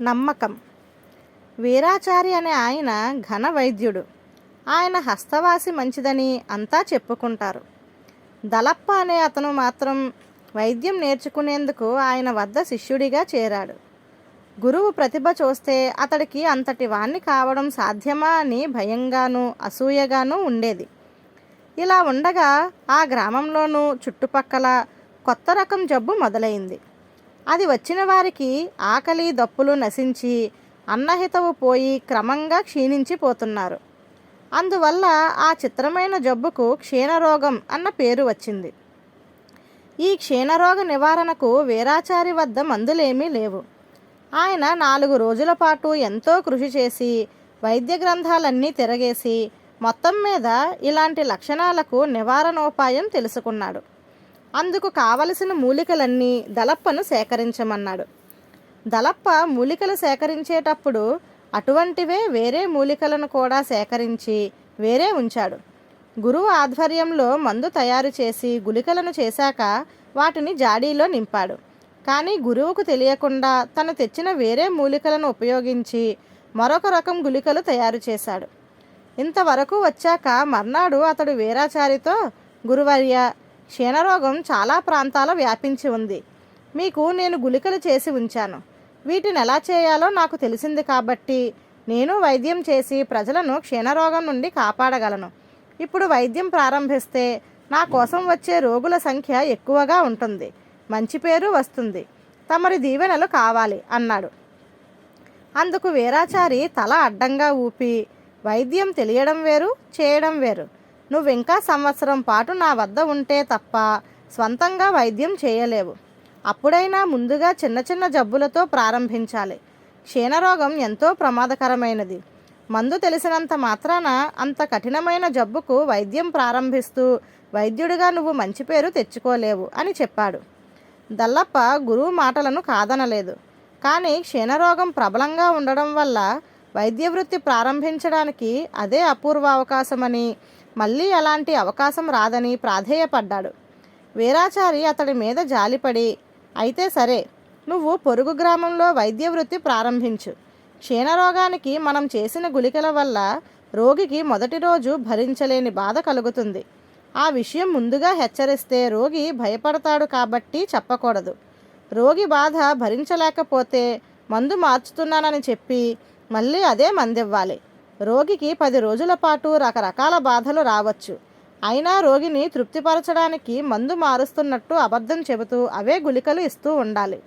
నమ్మకం. వీరాచారి అనే ఆయన ఘన వైద్యుడు. ఆయన హస్తవాసి మంచిదని అంతా చెప్పుకుంటారు. దలప్ప అనే అతను మాత్రం వైద్యం నేర్చుకునేందుకు ఆయన వద్ద శిష్యుడిగా చేరాడు. గురువు ప్రతిభ చూస్తే అతడికి అంతటి వాణ్ణి కావడం సాధ్యమా అని భయంగానూ అసూయగానూ ఉండేది. ఇలా ఉండగా ఆ గ్రామంలోనూ చుట్టుపక్కల కొత్త రకం జబ్బు మొదలైంది. అది వచ్చిన వారికి ఆకలి దప్పులు నశించి అన్నహితవు పోయి క్రమంగా క్షీణించిపోతున్నారు. అందువల్ల ఆ చిత్రమైన జబ్బుకు క్షీణరోగం అన్న పేరు వచ్చింది. ఈ క్షీణరోగ నివారణకు వీరాచారి వద్ద మందులేమీ లేవు. ఆయన నాలుగు రోజుల పాటు ఎంతో కృషి చేసి వైద్య గ్రంథాలన్నీ తిరగేసి మొత్తం మీద ఇలాంటి లక్షణాలకు నివారణోపాయం తెలుసుకున్నాడు. అందుకు కావలసిన మూలికలన్నీ దలప్పను సేకరించమన్నాడు. దలప్ప మూలికలు సేకరించేటప్పుడు అటువంటివే వేరే మూలికలను కూడా సేకరించి వేరే ఉంచాడు. గురువు ఆధ్వర్యంలో మందు తయారు చేసి గుళికలను చేశాక వాటిని జాడీలో నింపాడు. కానీ గురువుకు తెలియకుండా తను తెచ్చిన వేరే మూలికలను ఉపయోగించి మరొక రకం గుళికలు తయారు చేశాడు. ఇంతవరకు వచ్చాక మర్నాడు అతడు వీరాచారితో గురువర్య క్షీణరోగం చాలా ప్రాంతాల వ్యాపించి ఉంది. మీకు నేను గుళికలు చేసి ఉంచాను. వీటిని ఎలా చేయాలో నాకు తెలిసింది కాబట్టి నేను వైద్యం చేసి ప్రజలను క్షీణరోగం నుండి కాపాడగలను. ఇప్పుడు వైద్యం ప్రారంభిస్తే నా కోసం వచ్చే రోగుల సంఖ్య ఎక్కువగా ఉంటుంది. మంచి పేరు వస్తుంది. తమరి దీవెనలు కావాలి అన్నాడు. అందుకు వీరాచారి తల అడ్డంగా ఊపి వైద్యం తెలియడం వేరు చేయడం వేరు. నువ్వు ఇంకా సంవత్సరం పాటు నా వద్ద ఉంటే తప్ప స్వంతంగా వైద్యం చేయలేవు. అప్పుడైనా ముందుగా చిన్న చిన్న జబ్బులతో ప్రారంభించాలి. క్షీణరోగం ఎంతో ప్రమాదకరమైనది. మందు తెలిసినంత మాత్రాన అంత కఠినమైన జబ్బుకు వైద్యం ప్రారంభిస్తూ వైద్యుడిగా నువ్వు మంచి పేరు తెచ్చుకోలేవు అని చెప్పాడు. దల్లప్ప గురువు మాటలను కాదనలేదు. కానీ క్షీణరోగం ప్రబలంగా ఉండడం వల్ల వైద్య వృత్తి ప్రారంభించడానికి అదే అపూర్వ అవకాశమని మళ్ళీ అలాంటి అవకాశం రాదని ప్రాధేయపడ్డాడు. వీరాచారి అతడి మీద జాలిపడి అయితే సరే నువ్వు పొరుగు గ్రామంలో వైద్య వృత్తి ప్రారంభించు. క్షీణరోగానికి మనం చేసిన గుళికల వల్ల రోగికి మొదటి రోజు భరించలేని బాధ కలుగుతుంది. ఆ విషయం ముందుగా హెచ్చరిస్తే రోగి భయపడతాడు కాబట్టి చెప్పకూడదు. రోగి బాధ భరించలేకపోతే మందు మార్చుతున్నానని చెప్పి మళ్ళీ అదే మందివ్వాలి. రోగికి పది రోజుల పాటు రకరకాల బాధలు రావచ్చు. అయినా రోగిని తృప్తిపరచడానికి మందు మారుస్తున్నట్టు అబద్ధం చెబుతూ అవే గుళికలు ఇస్తూ ఉండాలి.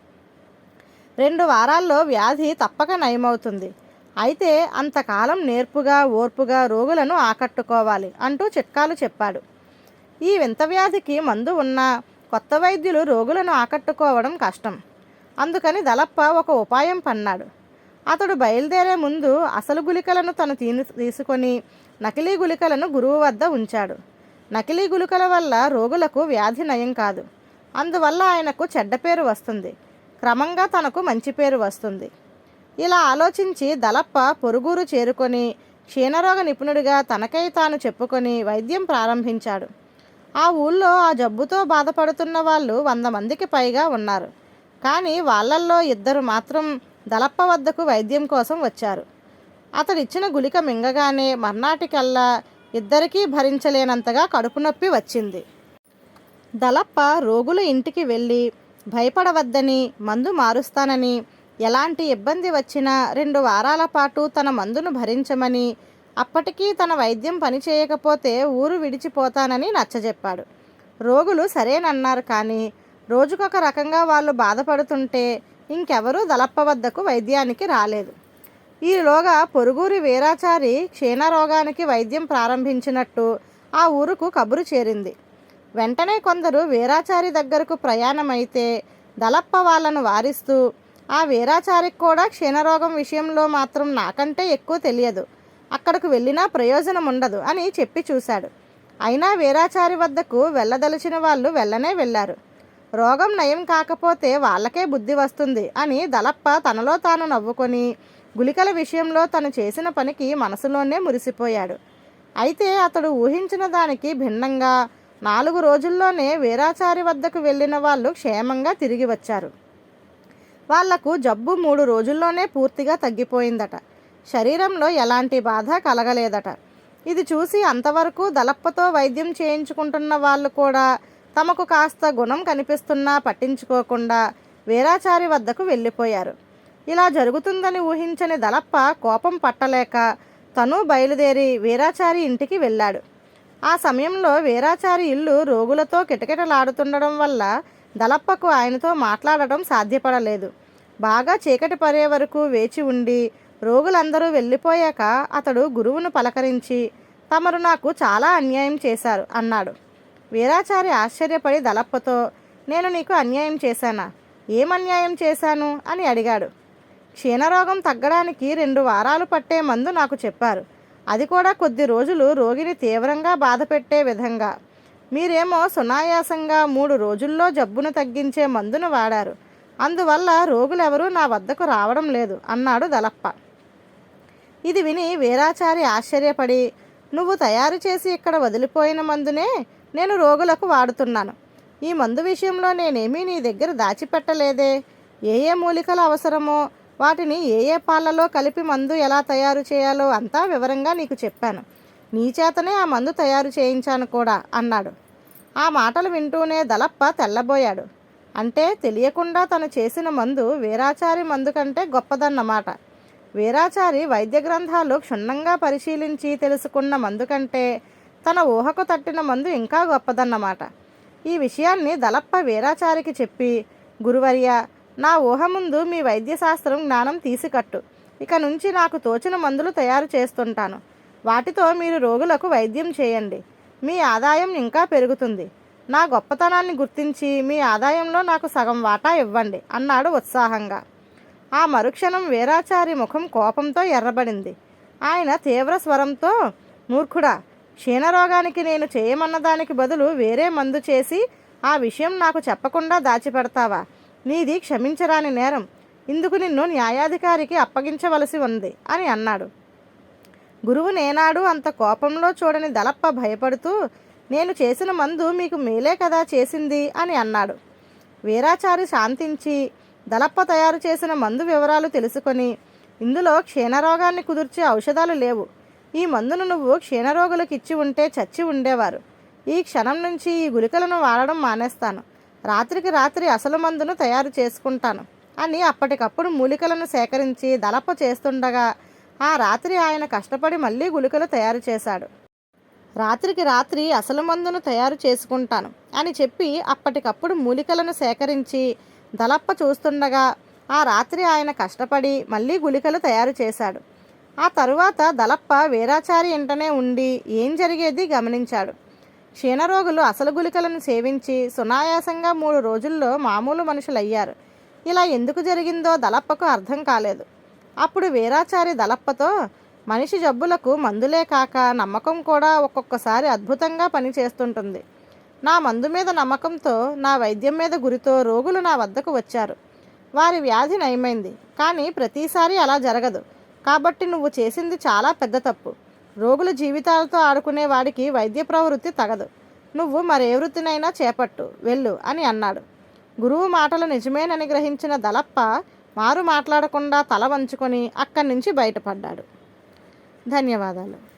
రెండు వారాల్లో వ్యాధి తప్పక నయమవుతుంది. అయితే అంతకాలం నేర్పుగా ఓర్పుగా రోగులను ఆకట్టుకోవాలి అంటూ చిట్కాలు చెప్పాడు. ఈ వింత వ్యాధికి మందు ఉన్న కొత్త వైద్యులు రోగులను ఆకట్టుకోవడం కష్టం. అందుకని దలప్ప ఒక ఉపాయం పన్నాడు. అతడు బయలుదేరే ముందు అసలు గుళికలను తను తీని తీసుకొని నకిలీ గుళికలను గురువు వద్ద ఉంచాడు. నకిలీ గుళికల వల్ల రోగులకు వ్యాధి నయం కాదు. అందువల్ల ఆయనకు చెడ్డ పేరు వస్తుంది. క్రమంగా తనకు మంచి పేరు వస్తుంది. ఇలా ఆలోచించి దలప్ప పొరుగురు చేరుకొని క్షీణరోగ నిపుణుడిగా తనకై తాను చెప్పుకొని వైద్యం ప్రారంభించాడు. ఆ ఊళ్ళో ఆ జబ్బుతో బాధపడుతున్న వాళ్ళు వంద మందికి పైగా ఉన్నారు. కానీ వాళ్ళల్లో ఇద్దరు మాత్రం దలప్ప వద్దకు వైద్యం కోసం వచ్చారు. అతడిచ్చిన గుళిక మింగగానే మర్నాటికల్లా ఇద్దరికీ భరించలేనంతగా కడుపు నొప్పి వచ్చింది. దలప్ప రోగుల ఇంటికి వెళ్ళి భయపడవద్దని మందు మారుస్తానని ఎలాంటి ఇబ్బంది వచ్చినా రెండు వారాల పాటు తన మందును భరించమని అప్పటికీ తన వైద్యం పనిచేయకపోతే ఊరు విడిచిపోతానని నచ్చజెప్పాడు. రోగులు సరేనన్నారు కానీ రోజుకొక రకంగా వాళ్ళు బాధపడుతుంటే ఇంకెవరూ దలప్ప వద్దకు వైద్యానికి రాలేదు. ఈలోగా పొరుగురి వీరాచారి క్షీణరోగానికి వైద్యం ప్రారంభించినట్టు ఆ ఊరుకు కబురు చేరింది. వెంటనే కొందరు వీరాచారి దగ్గరకు ప్రయాణమైతే దళప్ప వాళ్ళను వారిస్తూ ఆ వీరాచారికి కూడా క్షీణరోగం విషయంలో మాత్రం నాకంటే ఎక్కువ తెలియదు. అక్కడకు వెళ్ళినా ప్రయోజనం ఉండదు అని చెప్పి చూశాడు. అయినా వీరాచారి వద్దకు వెళ్ళదలిచిన వాళ్ళు వెళ్ళనే వెళ్ళారు. రోగం నయం కాకపోతే వాళ్ళకే బుద్ధి వస్తుంది అని దలప్ప తనలో తాను నవ్వుకొని గుళికల విషయంలో తను చేసిన పనికి మనసులోనే మురిసిపోయాడు. అయితే అతడు ఊహించిన దానికి భిన్నంగా నాలుగు రోజుల్లోనే వీరాచారి వద్దకు వెళ్ళిన వాళ్ళు క్షేమంగా తిరిగి వచ్చారు. వాళ్ళకు జబ్బు మూడు రోజుల్లోనే పూర్తిగా తగ్గిపోయిందట. శరీరంలో ఎలాంటి బాధ కలగలేదట. ఇది చూసి అంతవరకు దలప్పతో వైద్యం చేయించుకుంటున్న వాళ్ళు కూడా తమకు కాస్త గుణం కనిపిస్తున్నా పట్టించుకోకుండా వీరాచారి వద్దకు వెళ్ళిపోయారు. ఇలా జరుగుతుందని ఊహించని దలప్ప కోపం పట్టలేక తను బయలుదేరి వీరాచారి ఇంటికి వెళ్ళాడు. ఆ సమయంలో వీరాచారి ఇల్లు రోగులతో కిటకిటలాడుతుండడం వల్ల దళప్పకు ఆయనతో మాట్లాడటం సాధ్యపడలేదు. బాగా చీకటి పడే వరకు వేచి ఉండి రోగులందరూ వెళ్ళిపోయాక అతడు గురువును పలకరించి తమరు నాకు చాలా అన్యాయం చేశారు అన్నాడు. వీరాచారి ఆశ్చర్యపడి దలప్పతో నేను నీకు అన్యాయం చేశానా? ఏం అన్యాయం చేశాను? అని అడిగాడు. క్షీణరోగం తగ్గడానికి రెండు వారాలు పట్టే మందు నాకు చెప్పారు. అది కూడా కొద్ది రోజులు రోగిని తీవ్రంగా బాధపెట్టే విధంగా. మీరేమో సునాయాసంగా మూడు రోజుల్లో జబ్బును తగ్గించే మందును వాడారు. అందువల్ల రోగులెవరూ నా వద్దకు రావడం లేదు అన్నాడు దలప్ప ఇది విని వీరాచారి ఆశ్చర్యపడి నువ్వు తయారు చేసి ఇక్కడ వదిలిపోయిన మందునే నేను రోగులకు వాడుతున్నాను. ఈ మందు విషయంలో నేనేమీ నీ దగ్గర దాచిపెట్టలేదే. ఏ ఏ మూలికలు అవసరమో వాటిని ఏ ఏ పాలలో కలిపి మందు ఎలా తయారు చేయాలో అంతా వివరంగా నీకు చెప్పాను. నీ చేతనే ఆ మందు తయారు చేయించాను కూడా అన్నాడు. ఆ మాటలు వింటూనే దలప్ప తెల్లబోయాడు. అంటే తెలియకుండా తను చేసిన మందు వీరాచారి మందు కంటే గొప్పదన్నమాట. వీరాచారి వైద్య గ్రంథాలు క్షుణ్ణంగా పరిశీలించి తెలుసుకున్న మందు కంటే తన ఊహకు తట్టిన మందు ఇంకా గొప్పదన్నమాట. ఈ విషయాన్ని దలప్ప వీరాచారికి చెప్పి గురువర్య నా ఊహ ముందు మీ వైద్యశాస్త్రం జ్ఞానం తీసికట్టు. ఇక నుంచి నాకు తోచిన మందులు తయారు చేస్తుంటాను. వాటితో మీరు రోగులకు వైద్యం చేయండి. మీ ఆదాయం ఇంకా పెరుగుతుంది. నా గొప్పతనాన్ని గుర్తించి మీ ఆదాయంలో నాకు సగం వాటా ఇవ్వండి అన్నాడు ఉత్సాహంగా. ఆ మరుక్షణం వీరాచారి ముఖం కోపంతో ఎర్రబడింది. ఆయన తీవ్ర స్వరంతో మూర్ఖుడా క్షీణరోగానికి నేను చేయమన్న దానికి బదులు వేరే మందు చేసి ఆ విషయం నాకు చెప్పకుండా దాచిపెడతావా? నీది క్షమించరాని నేరం. ఇందుకు నిన్ను న్యాయాధికారికి అప్పగించవలసి ఉంది అని అన్నాడు. గురువు నేనాడు అంత కోపంలో చూడని దలప్ప భయపడుతూ నేను చేసిన మందు మీకు మేలే కదా చేసింది అని అన్నాడు. వీరాచారి శాంతించి దలప్ప తయారు చేసిన మందు వివరాలు తెలుసుకొని ఇందులో క్షీణరోగాన్ని కుదుర్చే ఔషధాలు లేవు. ఈ మందును నువ్వు క్షీణరోగులకు ఇచ్చి ఉంటే చచ్చి ఉండేవారు. ఈ క్షణం నుంచి ఈ గుళికలను వాడడం మానేస్తాను. రాత్రికి రాత్రి అసలు మందును తయారు చేసుకుంటాను అని అప్పటికప్పుడు మూలికలను సేకరించి దళప్ప చేస్తుండగా ఆ రాత్రి ఆయన కష్టపడి మళ్ళీ గుళికలు తయారు చేశాడు. రాత్రికి రాత్రి అసలు మందును తయారు చేసుకుంటాను అని చెప్పి అప్పటికప్పుడు మూలికలను సేకరించి దలప్ప చూస్తుండగా ఆ రాత్రి ఆయన కష్టపడి మళ్ళీ గుళికలు తయారు చేశాడు. ఆ తరువాత దలప్ప వీరాచారి ఇంటనే ఉండి ఏం జరిగేది గమనించాడు. క్షీణరోగులు అసలు గుళికలను సేవించి సునాయాసంగా మూడు రోజుల్లో మామూలు మనుషులయ్యారు. ఇలా ఎందుకు జరిగిందో దలప్పకు అర్థం కాలేదు. అప్పుడు వీరాచారి దలప్పతో మనిషి జబ్బులకు మందులే కాక నమ్మకం కూడా ఒక్కొక్కసారి అద్భుతంగా పనిచేస్తుంటుంది. నా మందు మీద నమ్మకంతో నా వైద్యం మీద గురితో రోగులు నా వద్దకు వచ్చారు. వారి వ్యాధి నయమైంది. కానీ ప్రతిసారి అలా జరగదు. కాబట్టి నువ్వు చేసింది చాలా పెద్ద తప్పు. రోగుల జీవితాలతో ఆడుకునే వాడికి వైద్య ప్రవృత్తి తగదు. నువ్వు మరే వృత్తినైనా చేపట్టు. వెళ్ళు అని అన్నాడు. గురువు మాటలు నిజమేనని గ్రహించిన దలప్ప మారు మాట్లాడకుండా తల వంచుకొని అక్కడి నుంచి బయటపడ్డాడు. ధన్యవాదాలు.